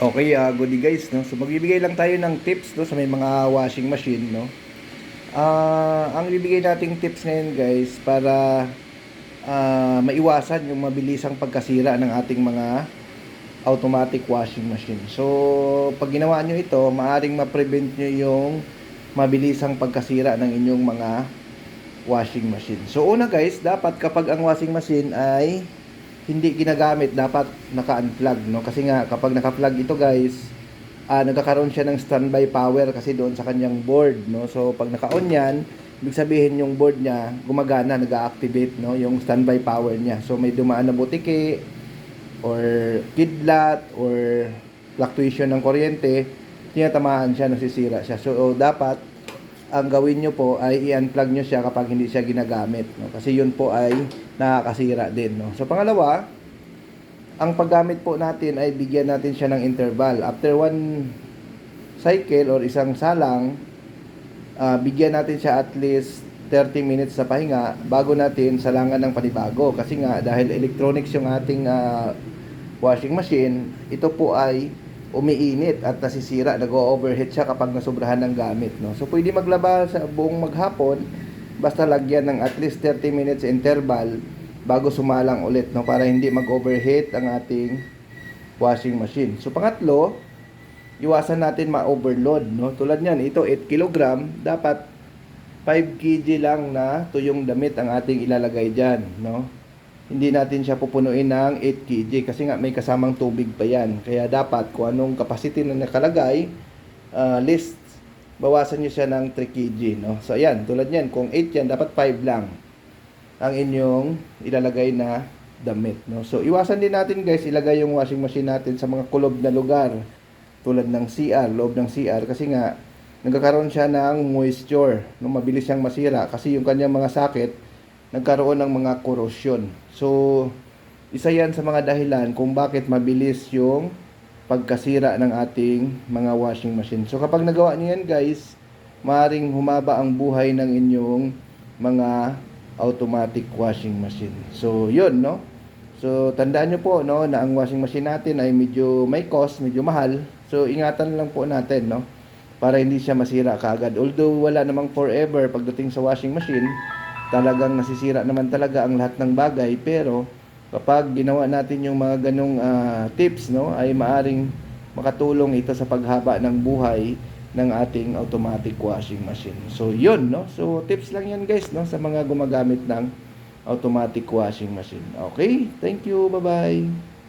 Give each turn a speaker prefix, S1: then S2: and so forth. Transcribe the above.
S1: Okay, uh, goodie guys, no? So magbibigay lang tayo ng tips no sa may mga washing machine, no. Ah, ang bibigay nating tips ngayon guys para ah, maiwasan yung mabilisang pagkasira ng ating mga automatic washing machine. So, pag ginawa nyo ito, maaring ma-prevent nyo yung mabilisang pagkasira ng inyong mga washing machine. So, una guys, dapat kapag ang washing machine ay hindi ginagamit, dapat naka-unplug, no? Kasi nga, kapag naka-plug ito guys, ah nagkakaroon siya ng standby power kasi doon sa kanyang board, no? So, pag naka-on yan, ibig sabihin yung board niya gumagana, nag-activate, no? Yung standby power niya. So, may dumaan na butiki, or kidlat or fluctuation ng kuryente, tinatamaan siya, nasisira siya. So, dapat ang gawin nyo po ay i-unplug nyo siya kapag hindi siya ginagamit. No? Kasi yun po ay nakakasira din. No? So, pangalawa, ang paggamit po natin ay bigyan natin siya ng interval. After one cycle or isang salang, ah, bigyan natin siya at least 30 minutes sa pahinga bago natin salangan ng panibago. Kasi nga, dahil electronics yung ating ah, washing machine, ito po ay umiinit at nasisira, nag-overheat siya kapag nasobrahan ng gamit. No? So, pwede maglaba sa buong maghapon, basta lagyan ng at least 30 minutes interval bago sumalang ulit, no? para hindi mag-overheat ang ating washing machine. So, pangatlo, iwasan natin ma-overload. No? Tulad niyan, ito 8 kg, dapat 5 kg lang na tuyong damit ang ating ilalagay dyan. No? Hindi natin siya pupunuin ng 8 kg kasi nga may kasamang tubig pa yan. Kaya dapat kung anong capacity na nakalagay, uh, list, bawasan nyo siya ng 3 kg. No? So ayan, tulad niyan, kung 8 yan, dapat 5 lang ang inyong ilalagay na damit. No? So iwasan din natin guys, ilagay yung washing machine natin sa mga kulob na lugar tulad ng CR, loob ng CR kasi nga nagkakaroon siya ng moisture, no mabilis siyang masira kasi yung kanyang mga sakit nagkaroon ng mga corrosion. So isa yan sa mga dahilan kung bakit mabilis yung pagkasira ng ating mga washing machine. So kapag nagawa niyo yan guys, maaring humaba ang buhay ng inyong mga automatic washing machine. So yun no. So tandaan nyo po no na ang washing machine natin ay medyo may cost, medyo mahal. So ingatan lang po natin no para hindi siya masira kaagad. Although wala namang forever pagdating sa washing machine, talagang nasisira naman talaga ang lahat ng bagay pero kapag ginawa natin yung mga ganong ah, tips no ay maaring makatulong ito sa paghaba ng buhay ng ating automatic washing machine. So yun no. So tips lang yan guys no sa mga gumagamit ng automatic washing machine. Okay? Thank you. Bye-bye.